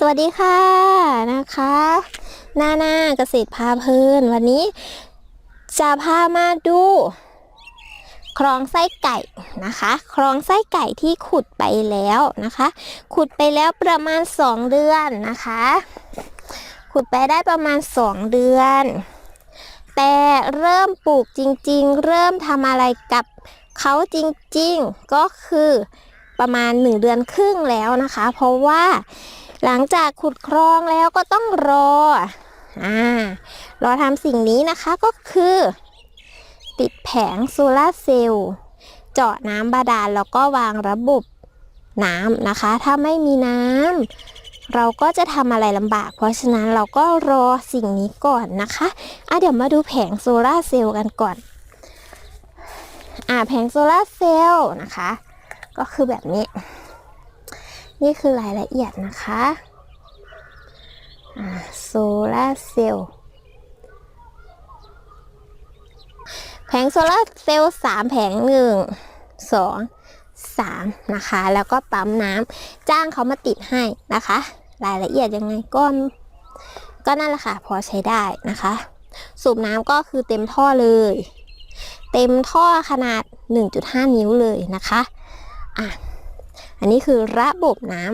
สวัสดีค่ะนะคะหน้าหน้าเกษตรพาเพลิน วันนี้จะพามาดูคลองไส้ไก่นะคะคลองไส้ไก่ที่ขุดไปแล้วนะคะ ขุดไปแล้วประมาณ 2 เดือนนะคะ ขุดไปได้ประมาณ 2 เดือน แต่เริ่มปลูกจริงๆ เริ่มทำอะไรกับเขาจริงๆก็คือประมาณ 1 เดือนครึ่งแล้วนะคะ เพราะว่า หลังจากขุดคลองแล้วก็ต้องรออ่ารอทำสิ่งนี้นะคะก็คือ ติดแผงโซลาร์เซลล์เจาะน้ำบาดาลแล้วก็วางระบบน้ำนะคะ ถ้าไม่มีน้ำเราก็จะทำอะไรลำบาก เพราะฉะนั้นเราก็รอสิ่งนี้ก่อนนะคะอะเดี๋ยวมาดูแผงโซลาร์เซลล์กันก่อนอ่าแผงโซลาร์เซลล์นะคะ ก็คือแบบนี้ นี่คือรายละเอียดนะคะโซลาร์เซลล์แผงโซลาร์เซลล์สามแผงหนึ่งสองสามนะคะ แล้วก็ปั๊มน้ำจ้างเขามาติดให้นะคะ รายละเอียดยังไงก็ก็นั่นแหละค่ะ พอใช้ได้นะคะ สูบน้ำก็คือเต็มท่อเลย เต็มท่อขนาด 1.5 นิ้วเลยนะคะ อะ อันนี้คือระบบน้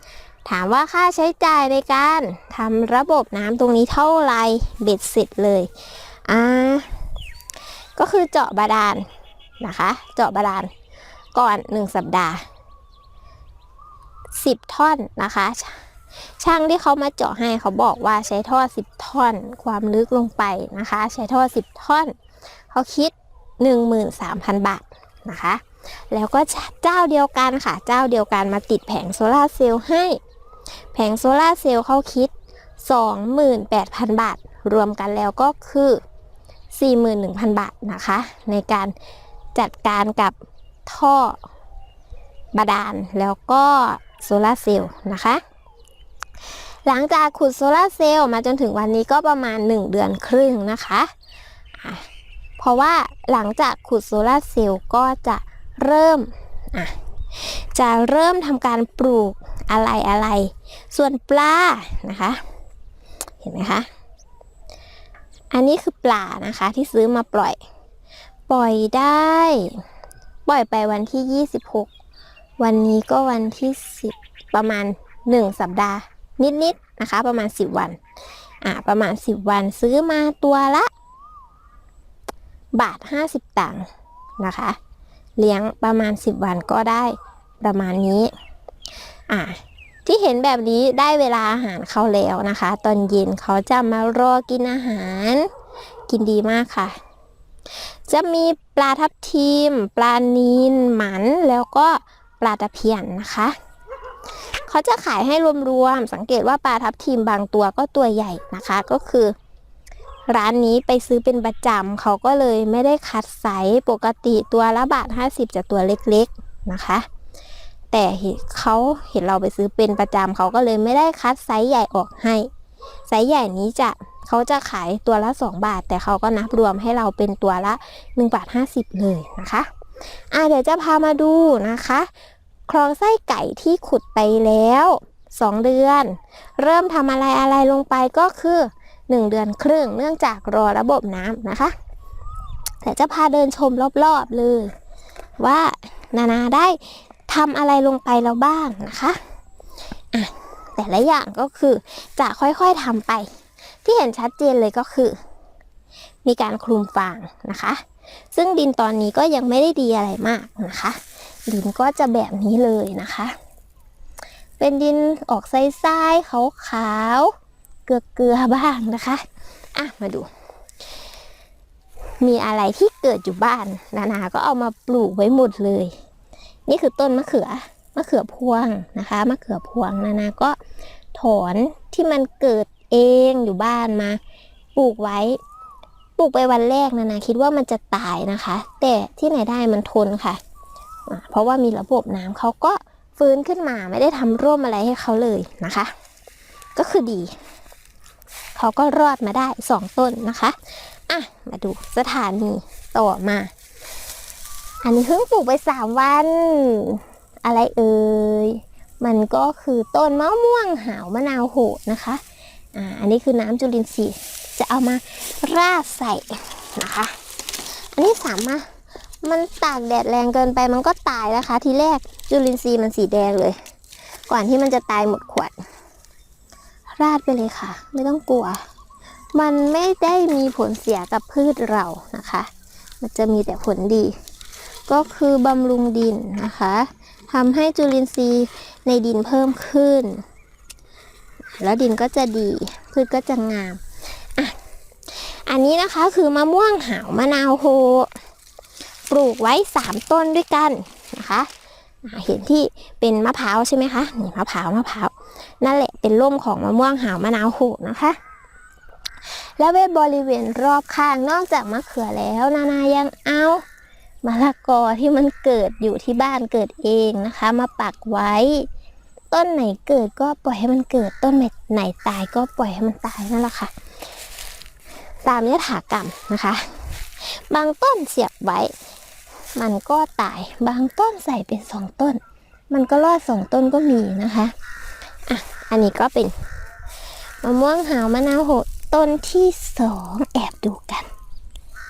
ำถามว่าค่าใช้จ่ายในการทำระบบน้ำตรงนี้เท่าไรเบ็ดเสร็จเลยอ่าก็คือเจาะบาดาลนะคะ เจาะบาดาลก่อน 1 สัปดาห์ 10 ท่อนนะคะ ช่างที่เขามาเจาะให้เขาบอกว่าใช้ท่อ 10 ท่อน ความลึกลงไปนะคะ ใช้ท่อ 10 ท่อน เขาคิด 13,000 บาทนะคะ แล้วก็เจ้าเดียวกันค่ะ เจ้าเดียวกันมาติดแผงโซลาเซลล์ให้ แผงโซลาเซลล์เขาคิด 28,000 บาท รวมกันแล้วก็คือ 41,000 บาทนะคะ ในการจัดการกับท่อบาดาลแล้วก็โซลาเซลล์นะคะ หลังจากขุดโซลาเซลล์มาจนถึงวันนี้ก็ประมาณ 1 เดือนครึ่งนะคะ เพราะว่าหลังจากขุดโซลาเซลล์ก็จะ เริ่มอะจะเริ่มทำการปลูกอะไรอะไร ส่วนปลานะคะ เห็นไหมคะ อันนี้คือปลานะคะที่ซื้อมาปล่อย ปล่อยได้ ปล่อยไปวันที่ 26 วันนี้ก็วันที่ 10 ประมาณ 1 สัปดาห์ นิดๆนะคะ ประมาณ 10 วัน อ่าประมาณ 10 วันซื้อมาตัวละ บาท 50 ตังค์นะคะ เลี้ยงประมาณ 10 วันก็ได้ประมาณนี้ อ่าที่เห็นแบบนี้ได้เวลาอาหารเขาแล้วนะคะ ตอนเย็นเขาจะมารอกินอาหาร กินดีมากค่ะ จะมีปลาทับทิมปลานีนหมันแล้วก็ปลาตะเพียนนะคะ เขาจะขายให้รวมๆสังเกตว่าปลาทับทิมบางตัวก็ตัวใหญ่นะคะก็คือ ร้านนี้ไปซื้อเป็นประจำเขาก็เลยไม่ได้คัดไซส์ปกติตัวละบาท 50จะตัวเล็กๆนะคะ แต่เขาเห็นเราไปซื้อเป็นประจำเขาก็เลยไม่ได้คัดไซส์ใหญ่ออกให้ ไซส์ใหญ่นี้จะเขาจะขายตัวละ 2 บาท แต่เขาก็นับรวมให้เราเป็นตัวละ1บาท50 เลยนะคะอะเดี๋ยวจะพามาดูนะคะคลองไส้ไก่ที่ขุดไปแล้ว 2 เดือน เริ่มทำอะไรอะไรลงไปก็คือ 1 เดือนครึ่ง เนื่องจากรอระบบน้ำนะคะ แต่จะพาเดินชมรอบๆเลย ว่านานาได้ทำอะไรลงไปแล้วบ้างนะคะะแต่ละอย่างก็คือจะค่อยๆทำไป ที่เห็นชัดเจนเลยก็คือ มีการคลุมฟางนะคะ ซึ่งดินตอนนี้ก็ยังไม่ได้ดีอะไรมากนะคะ ดินก็จะแบบนี้เลยนะคะ เป็นดินออกทรายๆขาวๆ เกลือบ้างนะคะ อะ มาดู มีอะไรที่เกิดอยู่บ้าน นานาก็เอามาปลูกไว้หมดเลย นี่คือต้นมะเขือ มะเขือพวงนะคะ มะเขือพวง นานาก็ถอนที่มันเกิดเองอยู่บ้านมา ปลูกไว้ ปลูกไปวันแรกนานาคิดว่ามันจะตายนะคะ แต่ที่ไหนได้มันทนค่ะ เพราะว่ามีระบบน้ำเขาก็ฟื้นขึ้นมาไม่ได้ทำร่วมอะไรให้เขาเลยนะคะ ก็คือดี เขาก็รอดมาได้สองต้นนะคะอะมาดูสถานีต่อมา อันนี้เพิ่งปลูกไปสามวัน อะไรเอ่ยมันก็คือต้นมะม่วงหาวมะนาวโหดนะคะอ่าอันนี้คือน้ำจุลินทรีย์จะเอามาราดใส่นะคะ อันนี้สามารถมันตากแดดแรงเกินไปมันก็ตายนะคะ ทีแรกจุลินทรีย์มันสีแดงเลย ก่อนที่มันจะตายหมดขวด ราดไปเลยค่ะ ไม่ต้องกลัว มันไม่ได้มีผลเสียกับพืชเรานะคะ มันจะมีแต่ผลดี ก็คือบำรุงดินนะคะทำให้จุลินทรีย์ในดินเพิ่มขึ้น แล้วดินก็จะดี พืชก็จะงามอะอันนี้นะคะคือมะม่วงหาวมะนาวโฮปลูกไว้ 3 ต้นด้วยกันนะคะอะเห็นที่เป็นมะพร้าวใช่ไหมคะ นี่มะพร้าวมะพร้าว นั่นแหละเป็นร่มของมะม่วงหาวมะนาวโหนะคะ แล้วบริเวณรอบข้างนอกจากมะเขือแล้วนานายังเอามะละกอที่มันเกิดอยู่ที่บ้านเกิดเองนะคะ มาปักไว้ ต้นไหนเกิดก็ปล่อยให้มันเกิดต้นไหนตายก็ปล่อยให้มันตายนั่นแหละค่ะ ตามยถากรรมนะคะ บางต้นเสียบไว้ มันก็ตายบางต้นใส่เป็นสองต้น มันก็รอดสองต้นก็มีนะคะ อะอันนี้ก็เป็นมะม่วงหาวมะนาวโหดต้นที่สองแอบดูกัน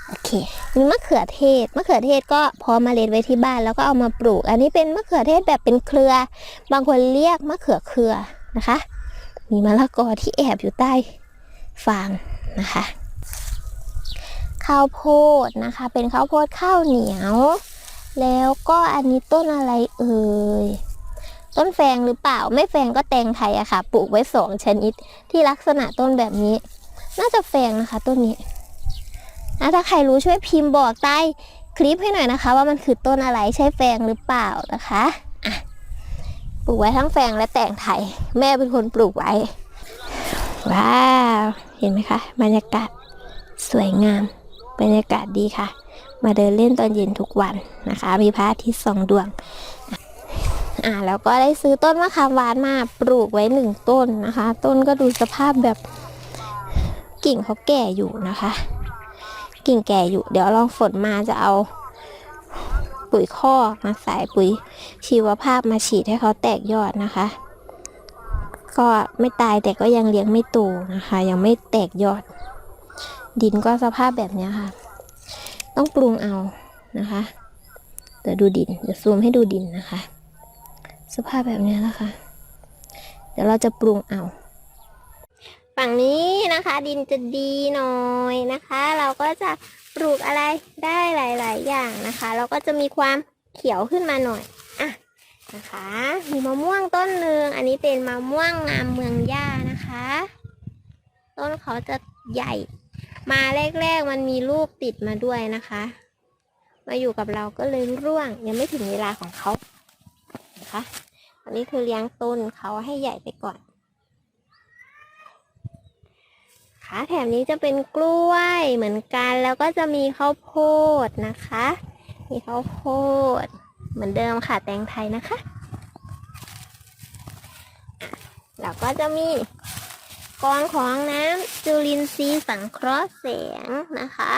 โอเค มีมะเขือเทศ มะเขือเทศก็พอมาเล็ดไว้ที่บ้านแล้วก็เอามาปลูก อันนี้เป็นมะเขือเทศแบบเป็นเครือ บางคนเรียกมะเขือเครือนะคะ มีมะละกอที่แอบอยู่ใต้ฟางนะคะ ข้าวโพดนะคะ เป็นข้าวโพดข้าวเหนียว แล้วก็อันนี้ต้นอะไรเอ่ย ต้นแฟงหรือเปล่า ไม่แฟงก็แตงไทยอะค่ะ ปลูกไว้สองชนิด ที่ลักษณะต้นแบบนี้ น่าจะแฟงนะคะต้นนี้อะถ้าใครรู้ช่วยพิมพ์บอกใต้คลิปให้หน่อยนะคะ ว่ามันคือต้นอะไรใช่แฟงหรือเปล่านะคะอะปลูกไว้ทั้งแฟงและแตงไทย แม่เป็นคนปลูกไว้ ว้าว เห็นไหมคะบรรยากาศสวยงามบรรยากาศดีค่ะ มาเดินเล่นตอนเย็นทุกวันนะคะ มีพระอาทิตย์สองดวง อ่าแล้วก็ได้ซื้อต้นมะขามหวานมาปลูกไว้หนึ่งต้นนะคะ ต้นก็ดูสภาพแบบกิ่งเขาแก่อยู่นะคะ กิ่งแก่อยู่ เดี๋ยวลองฝนมาจะเอา ปุ๋ยคอกมาใส่ปุ๋ยชีวภาพมาฉีดให้เขาแตกยอดนะคะ ก็ไม่ตายแต่ก็ยังเลี้ยงไม่โตนะคะ ยังไม่แตกยอด ดินก็สภาพแบบนี้ค่ะ ต้องปรุงเอานะคะเดี๋ยวดูดินเดี๋ยวซูมให้ดูดินนะคะ สภาพแบบนี้ยนะคะ เดี๋ยวเราจะปรุงเอาฝั่งนี้นะคะ ดินจะดีหน่อยนะคะ เราก็จะปลูกอะไรได้หลาย ๆ อย่างนะคะ เราก็จะมีความเขียวขึ้นมาหน่อยอะนะคะ มีมะม่วงต้นหนึ่งอันนี้เป็นมะม่วงงามเมืองย่านะคะ ต้นเขาจะใหญ่ มาแรก ๆ มันมีลูกติดมาด้วยนะคะ มาอยู่กับเราก็เลยร่วงยังไม่ถึงเวลาของเขา นะคะอันนี้คือเลี้ยงต้นเขาให้ใหญ่ไปก่อนขาแถมนี้จะเป็นกล้วยเหมือนกันแล้วก็จะมีข้าวโพดนะคะ มีข้าวโพด เหมือนเดิมค่ะแตงไทยนะคะอะแล้วก็จะมีกองของน้ำจุลินทรีย์สังเคราะห์แสงนะคะ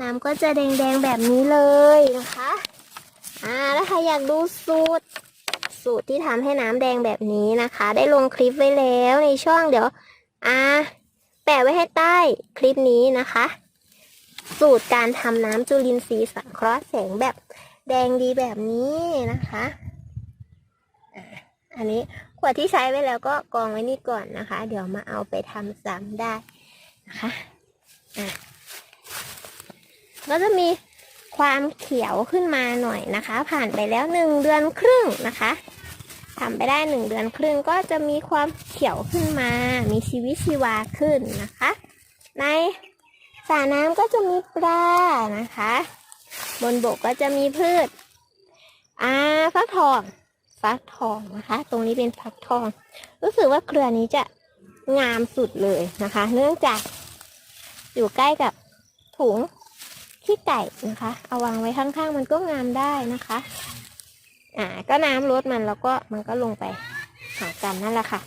น้ำก็จะแดงๆแบบนี้เลยนะคะ อ่าแล้วใครอยากดูสูตร สูตรที่ทำให้น้ำแดงแบบนี้นะคะ ได้ลงคลิปไว้แล้วในช่องเดี๋ยวอ่าแปะไว้ให้ใต้คลิปนี้นะคะ สูตรการทำน้ำจุลินทรีย์สังเคราะห์แสงแบบแดงดีแบบนี้นะคะอันนี้ขวดที่ใช้ไว้แล้วก็กองไว้นี่ก่อนนะคะ เดี๋ยวมาเอาไปทำซ้ำได้นะคะอะก็จะมี ความเขียวขึ้นมาหน่อยนะคะ ผ่านไปแล้วหนึ่งเดือนครึ่งนะคะทำไปได้หนึ่งเดือนครึ่งก็จะมีความเขียวขึ้นมา มีชีวิตชีวาขึ้นนะคะ ในสระน้ำก็จะมีปลานะคะ บนบกก็จะมีพืชอ่าฟักทองฟักทองนะคะ ตรงนี้เป็นฟักทอง รู้สึกว่าเครือนี้จะงามสุดเลยนะคะ เนื่องจากอยู่ใกล้กับถุง ขี้ไก่นะคะ เอาวางไว้ข้างๆ มันก็งามได้นะคะ อ่า ก็น้ำลดมันแล้วก็มันก็ลงไปหากันนั่นแหละค่ะ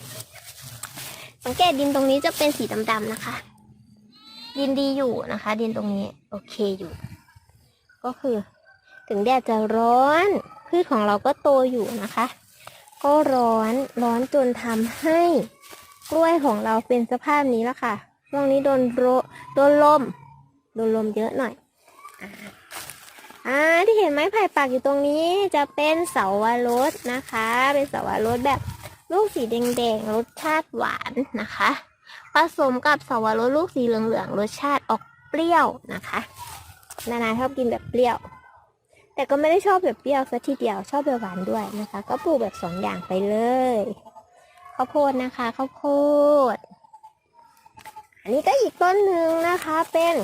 สังเกตดินตรงนี้จะเป็นสีดำๆนะคะ ดินดีอยู่นะคะ ดินตรงนี้โอเคอยู่ ก็คือถึงแดดจะร้อน พืชของเราก็โตอยู่นะคะ ก็ร้อนร้อนจนทำให้กล้วยของเราเป็นสภาพนี้แล้วค่ะช่วงนี้โดนโรโดนลมโดนลมเยอะหน่อย อ่าที่เห็นไม้ไผ่ปักอยู่ตรงนี้จะเป็นเสาวรสนะคะ เป็นเสาวรสแบบลูกสีแดงๆรสชาติหวานนะคะ ผสมกับเสาวรสลูกสีเหลืองๆรสชาติออกเปรี้ยวนะคะ นานาชอบกินแบบเปรี้ยว แต่ก็ไม่ได้ชอบแบบเปรี้ยวซะทีเดียวชอบแบบหวานด้วยนะคะ ก็ปลูกแบบสองอย่างไปเลยข้าวโพดนะคะข้าวโพด อันนี้ก็อีกต้นหนึ่งนะคะเป็น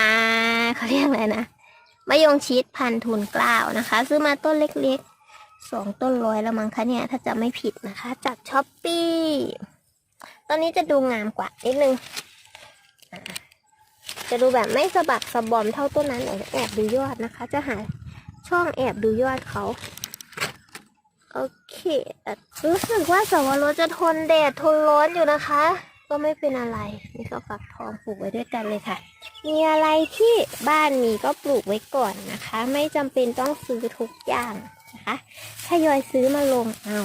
อ่าเขาเรียกอะไรนะมะยงชิดพันธุ์ทุนกล้าวนะคะ ซื้อมาต้นเล็กๆสองต้นร้อยแล้วมั้งคะเนี่ยถ้าจะไม่ผิดนะคะ จากช้อปปี้ต้นนี้จะดูงามกว่านิดนึงจะดูแบบไม่สะบักสะบอมเท่าต้นนั้นเดี๋ยวแอบดูยอดนะคะ จะหาช่องแอบดูยอดเขาโอเครู้สึกว่าสวรสจะทนแดดทนร้อนอยู่นะคะ ก็ไม่เป็นอะไร นี่ก็ฝักทองปลูกไว้ด้วยกันเลยค่ะ มีอะไรที่บ้านมีก็ปลูกไว้ก่อนนะคะ ไม่จำเป็นต้องซื้อทุกอย่างนะคะทยอยซื้อมาลงเอา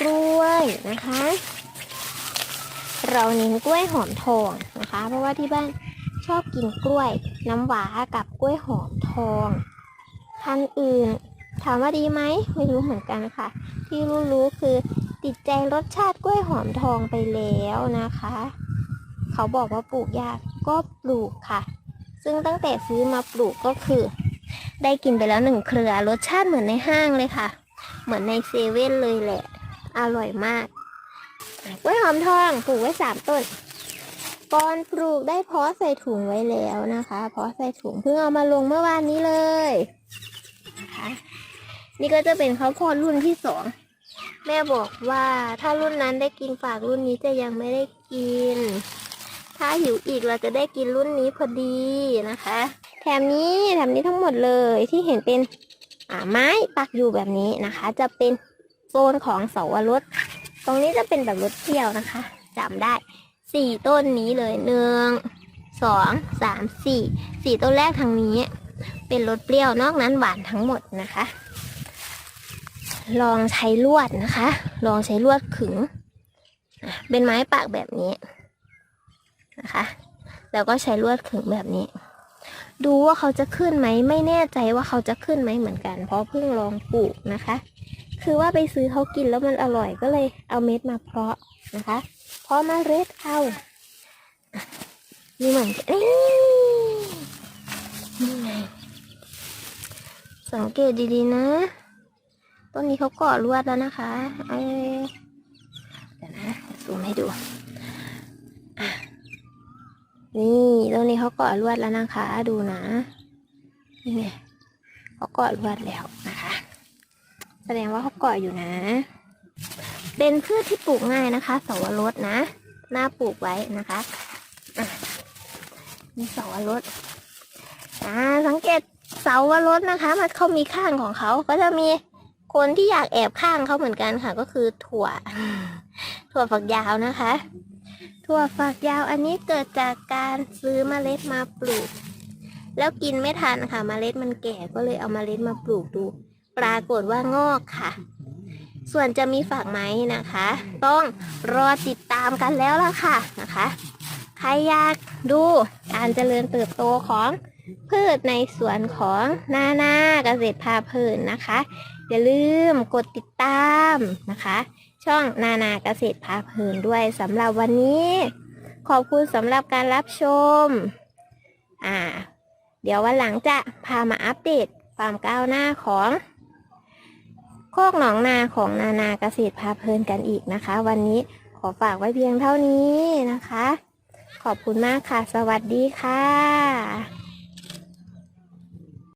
กล้วยนะคะ เราเน้นกล้วยหอมทองนะคะ เพราะว่าที่บ้านชอบกินกล้วยน้ำหวากับกล้วยหอมทองพันธุ์อื่น ถามว่าดีไหมไม่รู้เหมือนกันค่ะ ที่รู้ๆคือ ติดใจรสชาติกล้วยหอมทองไปแล้วนะคะ เขาบอกว่าปลูกยากก็ปลูกค่ะ ซึ่งตั้งแต่ซื้อมาปลูกก็คือ ได้กินไปแล้วหนึ่งเครือรสชาติเหมือนในห้างเลยค่ะ เหมือนในเซเว่นเลยแหละ อร่อยมากกล้วยหอมทองปลูกไว้สามต้นก่อนปลูกได้เพาะใส่ถุงไว้แล้วนะคะเพาะใส่ถุงเพิ่งเอามาลงเมื่อวานนี้เลยนะคะนี่ก็จะเป็นข้าวโพดรุ่นที่สอง แม่บอกว่าถ้ารุ่นนั้นได้กินฝากรุ่นนี้จะยังไม่ได้กิน ถ้าหิวอีกเราจะได้กินรุ่นนี้พอดีนะคะ แถมนี้แถมนี้ทั้งหมดเลยที่เห็นเป็นอ่าไม้ปักอยู่แบบนี้นะคะ จะเป็นโซนของเสาวรสตรงนี้จะเป็นแบบรสเปรี้ยวนะคะจำได้สี่ต้นนี้เลยหนึ่งสองสามสี่สี่ต้นแรกทางนี้ เป็นรสเปรี้ยวนอกนั้นหวานทั้งหมดนะคะ ลองใช้ลวดนะคะ ลองใช้ลวดขึง เป็นไม้ปากแบบนี้นะคะ แล้วก็ใช้ลวดขึงแบบนี้ ดูว่าเขาจะขึ้นไหมไม่แน่ใจว่าเขาจะขึ้นไหมเหมือนกัน เพราะเพิ่งลองปลูกนะคะ คือว่าไปซื้อเขากินแล้วมันอร่อยก็เลยเอาเม็ดมาเพาะนะคะ เพาะมาเล็ดเอานี่เหมือนกันนี่ไงสังเกตดีๆนะ ต้นนี้เขากาะลวดแล้วนะคะเอ้ยเดี๋ยวนะซูมให้ดูนี่ต้นนี้เขากาะลวดแล้วนะคะ ดูนะนี่ไงเขาเกาะลวดแล้วนะคะ แสดงว่าเขากาะอยู่นะ เป็นพืชที่ปลูกง่ายนะคะสวรสนะน่าปลูกไว้นะคะอะมีสวรสอ่าสังเกตเสาวรสนะคะ มันเขามีข้างของเขาก็จะมี คนที่อยากแอบข้างเขาเหมือนกันค่ะ ก็คือถั่ว ถั่วฝักยาวนะคะ ถั่วฝักยาวอันนี้เกิดจากการซื้อเมล็ดมาปลูก แล้วกินไม่ทันค่ะเมล็ดมันแก่ก็เลยเอาเมล็ดมาปลูกดู ปรากฏว่างอกค่ะ ส่วนจะมีฝากไหมนะคะ ต้องรอติดตามกันแล้วล่ะค่ะนะคะใครอยากดูการเจริญเติบโตของพืชในสวนของนานาเกษตรพาเพลินนะคะ อย่าลืมกดติดตามนะคะ ช่องนานาเกษตรพาเพลินด้วยสำหรับวันนี้ ขอบคุณสำหรับการรับชม อ่า เดี๋ยววันหลังจะพามาอัปเดตความก้าวหน้าของโคกหนองนาของนานาเกษตรพาเพลินกันอีกนะคะ วันนี้ขอฝากไว้เพียงเท่านี้นะคะ ขอบคุณมากค่ะ สวัสดีค่ะ